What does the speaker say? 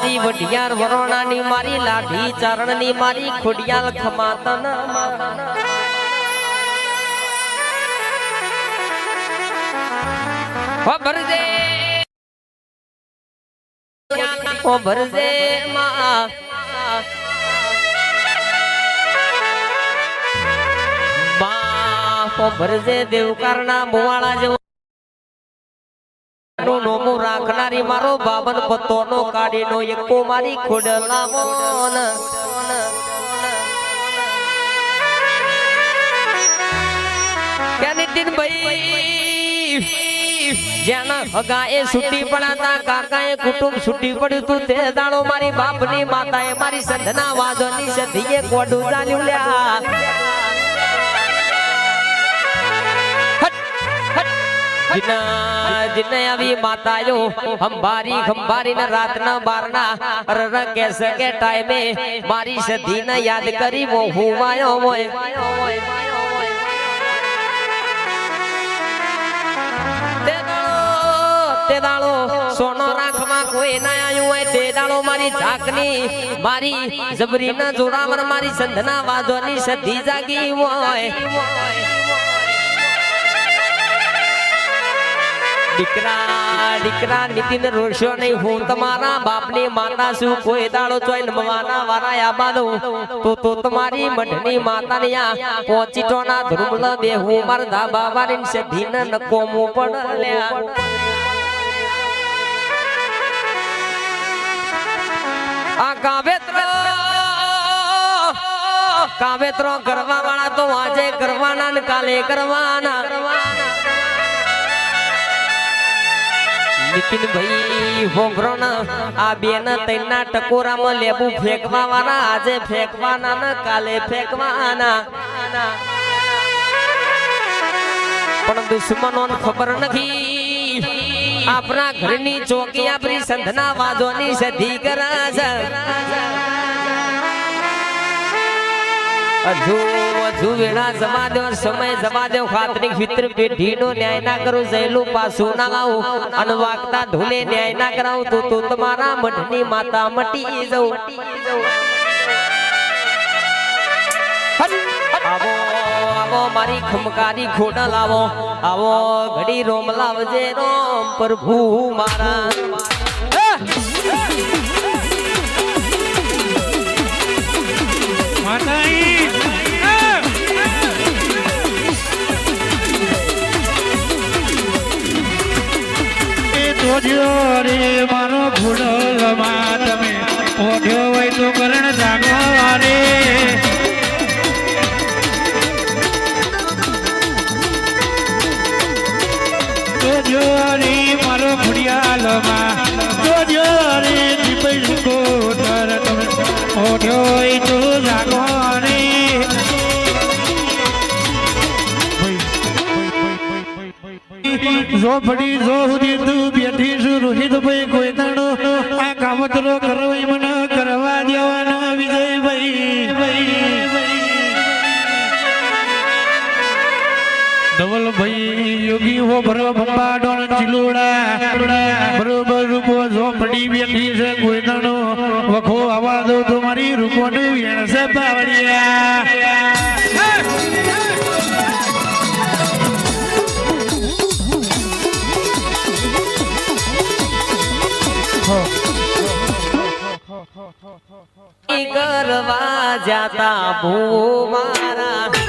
મારી વઢિયાર વરોણાની મારી લાઠી, ચારણની મારી ખોડિયાલ ખમાતન ઓ ભરજે. ઓ દેવકારના મોવાળા જેવો નોમું રાખનારી મારો બાબન પત્તોનો કાઢીનો એકો મારી ખોડલામો કે નીતિનભાઈ જેના હગા એ છૂટી પડાતા કાકા એ કુટુંબ છૂટી પડ્યું તું, તે દાડો મારી બાપની માતાએ મારી સંધના વાદોની સધીએ કોડું ચાલ્યું લ્યા. જીના આવી માતાઓ હંભારી ખંભારી ને રાતના બારના રર કે સકે ટાઈમે મારી સધી ને યાદ કરી મો હુવાયો મોય તે દાડો સોનો રાખવા કોઈ ના આયું હોય, તે દાડો મારી ઝાકની, મારી જબરીના જોડાવર મારી સંધના વાજોની સધી જાગી હોય. દીકરા દીકરા, નીતિન રોશો નહીં. હું તમારા બાપની માતા છું. કોઈ દાડો ચોઈ મવાના વારા આબા તો તો તમારી મઢની માતાને આ પોચીટોના ધ્રુમલ બે હું માર ધાબા વારીન છે ભીન નકો મો પડલ્યા આ કાવેત્ર, કાવેત્રો કરવા વાળા તો આજે કરવાના ને કાલે કરવાના નીતિન ભાઈ હોંગરોન આ બેન તૈના ટકોરામાં લેબુ ફેંકવા આજે ફેંકવાના ને કાલે ફેંકવાના. પણ દુશ્મનોને ખબર નથી, આપણા ઘરની ચોકી આપણી સંધના વાદોની સધી કરા છે હજુ વેળા જવા દો સમય જવા દેવ ખાતરી ફિત્ર પેઢીનો ન્યાય ના કરું, સહેલું પાછું ના લાવું, અને વાગતા ધૂલે ન્યાય ના કરાવું, તો તું તમારા મઢની માતા મટી જવું આવો આવો, મારી ખમકારી ખોડલ લાવો. આવો, ઘડી રોમ લાવજે રોમ પ્રભુ મારા માતાઈ જોજો રે મારો ભૂડલમાં તમે ઓઢ્યો હોય તો કરણ જાગો રે. જોજો રે મારો ભૂડિયાલમાં રે દીપઈ કોટર તમે ઓઢ્યો તો જાગો ઝોપડી જો સુધી તું બેઠી છું રોહિત ભાઈ કોઈ તાણો. આ કામતરો કરવાઈ મને, કરવા દેવાનો વિજય ભાઈ. ધવલ ભાઈ યોગી હો ભરો ભંબા ડોણ ચિલોડા. બરોબર રૂપો ઝોપડી બેઠી છે કોઈ તાણો. વખો આવા દો તમારી મારી રૂપો ને વેણ છે પાવડિયા કરવા જાતા ભૂ મારા